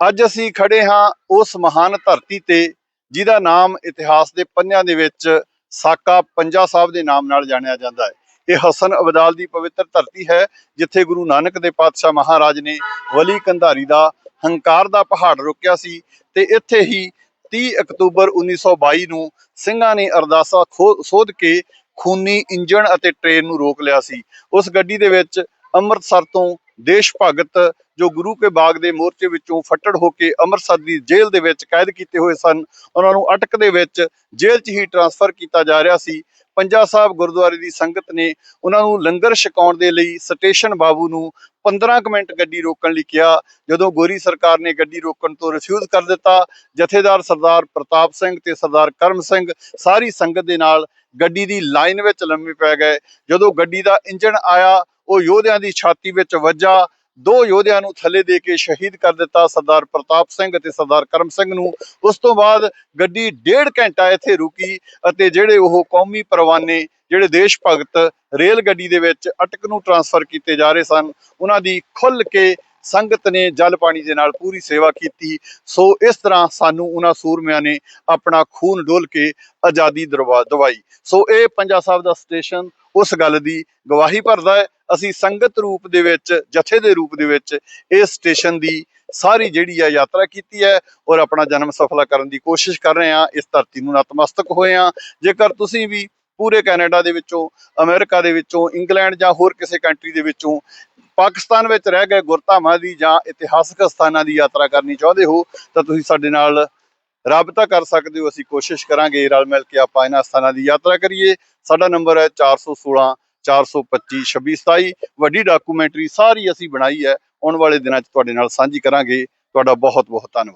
ਅੱਜ ਅਸੀਂ ਖੜੇ ਹਾਂ ਉਸ ਮਹਾਨ ਧਰਤੀ ਤੇ, ਜਿਹਦਾ ਨਾਮ ਇਤਿਹਾਸ ਦੇ ਪੰਨਿਆਂ ਦੇ ਵਿੱਚ ਸਾਕਾ ਪੰਜਾ ਸਾਹਿਬ ਦੇ ਨਾਮ ਨਾਲ ਜਾਣਿਆ ਜਾਂਦਾ ਹੈ। ਇਹ ਹਸਨ ਅਬਦਾਲ ਦੀ ਪਵਿੱਤਰ ਧਰਤੀ ਹੈ, ਜਿੱਥੇ ਗੁਰੂ ਨਾਨਕ ਦੇ ਪਾਤਸ਼ਾਹ ਮਹਾਰਾਜ ਨੇ ਵਲੀ ਕੰਧਾਰੀ ਦਾ ਹੰਕਾਰ ਦਾ ਪਹਾੜ ਰੋਕਿਆ ਸੀ ਤੇ ਇੱਥੇ ਹੀ 30 ਅਕਤੂਬਰ 1922 ਨੂੰ ਸਿੰਘਾਂ ਨੇ ਅਰਦਾਸਾ ਖੋ- ਸੋਧ ਕੇ ਖੂਨੀ ਇੰਜਣ ਅਤੇ ਟ੍ਰੇਨ ਨੂੰ ਰੋਕ ਲਿਆ ਸੀ। ਉਸ ਗੱਡੀ ਦੇ ਵਿੱਚ ਅੰਮ੍ਰਿਤਸਰ ਤੋਂ ਦੇਸ਼ ਭਗਤ ਜੋ ਗੁਰੂ ਕੇ ਬਾਗ ਦੇ ਮੋਰਚੇ ਵਿੱਚੋਂ ਫੱਟੜ ਹੋ ਕੇ ਅੰਮ੍ਰਿਤਸਰ ਦੀ ਜੇਲ੍ਹ ਦੇ ਵਿੱਚ ਕੈਦ ਕੀਤੇ ਹੋਏ ਸਨ, ਉਹਨਾਂ ਨੂੰ ਅਟਕ ਦੇ ਵਿੱਚ ਜੇਲ੍ਹ 'ਚ ਹੀ ਟਰਾਂਸਫਰ ਕੀਤਾ ਜਾ ਰਿਹਾ ਸੀ। ਪੰਜਾ ਸਾਹਿਬ ਗੁਰਦੁਆਰੇ ਦੀ ਸੰਗਤ ਨੇ ਉਹਨਾਂ ਨੂੰ ਲੰਗਰ ਛਕਾਉਣ ਦੇ ਲਈ ਸਟੇਸ਼ਨ ਬਾਬੂ ਨੂੰ 15 ਕੁ ਮਿੰਟ ਗੱਡੀ ਰੋਕਣ ਲਈ ਕਿਹਾ। ਜਦੋਂ ਗੋਰੀ ਸਰਕਾਰ ਨੇ ਗੱਡੀ ਰੋਕਣ ਤੋਂ ਰਿਫਿਊਜ਼ ਕਰ ਦਿੱਤਾ, ਜਥੇਦਾਰ ਸਰਦਾਰ ਪ੍ਰਤਾਪ ਸਿੰਘ ਤੇ ਸਰਦਾਰ ਕਰਮ ਸਿੰਘ ਸਾਰੀ ਸੰਗਤ ਦੇ ਨਾਲ ਗੱਡੀ ਦੀ ਲਾਈਨ ਵਿੱਚ ਲੰਮੇ ਪੈ ਗਏ। ਜਦੋਂ ਗੱਡੀ ਦਾ ਇੰਜਣ ਆਇਆ ਉਹ ਯੋਧਿਆਂ ਦੀ ਛਾਤੀ ਵਿੱਚ ਵੱਜਾ। ਦੋ ਯੋਧਿਆਂ ਨੂੰ ਥੱਲੇ ਦੇ ਕੇ ਸ਼ਹੀਦ ਕਰ ਦਿੱਤਾ ਸਰਦਾਰ ਪ੍ਰਤਾਪ ਸਿੰਘ ਅਤੇ ਸਰਦਾਰ ਕਰਮ ਸਿੰਘ ਨੂੰ। ਉਸ ਤੋਂ ਬਾਅਦ ਗੱਡੀ ਡੇਢ ਘੰਟਾ ਇੱਥੇ ਰੁਕੀ ਅਤੇ ਜਿਹੜੇ ਉਹ ਕੌਮੀ ਪਰਵਾਨੇ, ਜਿਹੜੇ ਦੇਸ਼ ਭਗਤ ਰੇਲ ਗੱਡੀ ਦੇ ਵਿੱਚ ਅਟਕ ਨੂੰ ਟਰਾਂਸਫਰ ਕੀਤੇ ਜਾ ਰਹੇ ਸਨ, ਉਹਨਾਂ ਦੀ ਖੁੱਲ ਕੇ ਸੰਗਤ ਨੇ ਜਲ ਪਾਣੀ ਦੇ ਨਾਲ ਪੂਰੀ ਸੇਵਾ ਕੀਤੀ। ਸੋ ਇਸ ਤਰ੍ਹਾਂ ਸਾਨੂੰ ਉਹਨਾਂ ਸੂਰਮਿਆਂ ਨੇ ਆਪਣਾ ਖੂਨ ਡੋਲ ਕੇ ਆਜ਼ਾਦੀ ਦਰਵਾ ਦਵਾਈ। ਸੋ ਇਹ ਪੰਜਾ ਸਾਹਿਬ ਦਾ ਸਟੇਸ਼ਨ ਉਸ ਗੱਲ ਦੀ ਗਵਾਹੀ ਭਰਦਾ ਹੈ। ਅਸੀਂ ਸੰਗਤ ਰੂਪ ਦੇ ਵਿੱਚ, ਜਥੇ ਦੇ ਰੂਪ ਦੇ ਵਿੱਚ ਇਸ ਸਟੇਸ਼ਨ ਦੀ ਸਾਰੀ ਜਿਹੜੀ ਹੈ ਯਾਤਰਾ ਕੀਤੀ ਹੈ ਔਰ ਆਪਣਾ ਜਨਮ ਸਫਲਾ ਕਰਨ ਦੀ ਕੋਸ਼ਿਸ਼ ਕਰ ਰਹੇ ਹਾਂ। ਇਸ ਧਰਤੀ ਨੂੰ ਨਤਮਸਤਕ ਹੋਏ ਹਾਂ। ਜੇਕਰ ਤੁਸੀਂ ਵੀ ਪੂਰੇ ਕੈਨੇਡਾ ਦੇ ਵਿੱਚੋਂ, ਅਮਰੀਕਾ ਦੇ ਵਿੱਚੋਂ, ਇੰਗਲੈਂਡ ਜਾਂ ਹੋਰ ਕਿਸੇ ਕੰਟਰੀ ਦੇ ਵਿੱਚੋਂ, ਪਾਕਿਸਤਾਨ ਵਿੱਚ ਰਹਿ ਗਏ ਗੁਰਧਾਮਾਂ ਦੀ ਜਾਂ ਇਤਿਹਾਸਕ ਸਥਾਨਾਂ ਦੀ ਯਾਤਰਾ ਕਰਨੀ ਚਾਹੁੰਦੇ ਹੋ, ਤਾਂ ਤੁਸੀਂ ਸਾਡੇ ਨਾਲ ਰਾਬਤਾ ਕਰ ਸਕਦੇ ਹੋ। ਅਸੀਂ ਕੋਸ਼ਿਸ਼ ਕਰਾਂਗੇ ਰਲ ਮਿਲ ਕੇ ਆਪਾਂ ਇਹਨਾਂ ਸਥਾਨਾਂ ਦੀ ਯਾਤਰਾ ਕਰੀਏ। ਸਾਡਾ ਨੰਬਰ ਹੈ 416 425 2627 ਵੱਡੀ ਡਾਕੂਮੈਂਟਰੀ ਸਾਰੀ ਅਸੀਂ ਬਣਾਈ ਹੈ। ਆਉਣ ਵਾਲੇ ਦਿਨਾਂ 'ਚ ਤੁਹਾਡੇ ਨਾਲ ਸਾਂਝੀ ਕਰਾਂਗੇ। ਤੁਹਾਡਾ ਬਹੁਤ ਬਹੁਤ ਧੰਨਵਾਦ।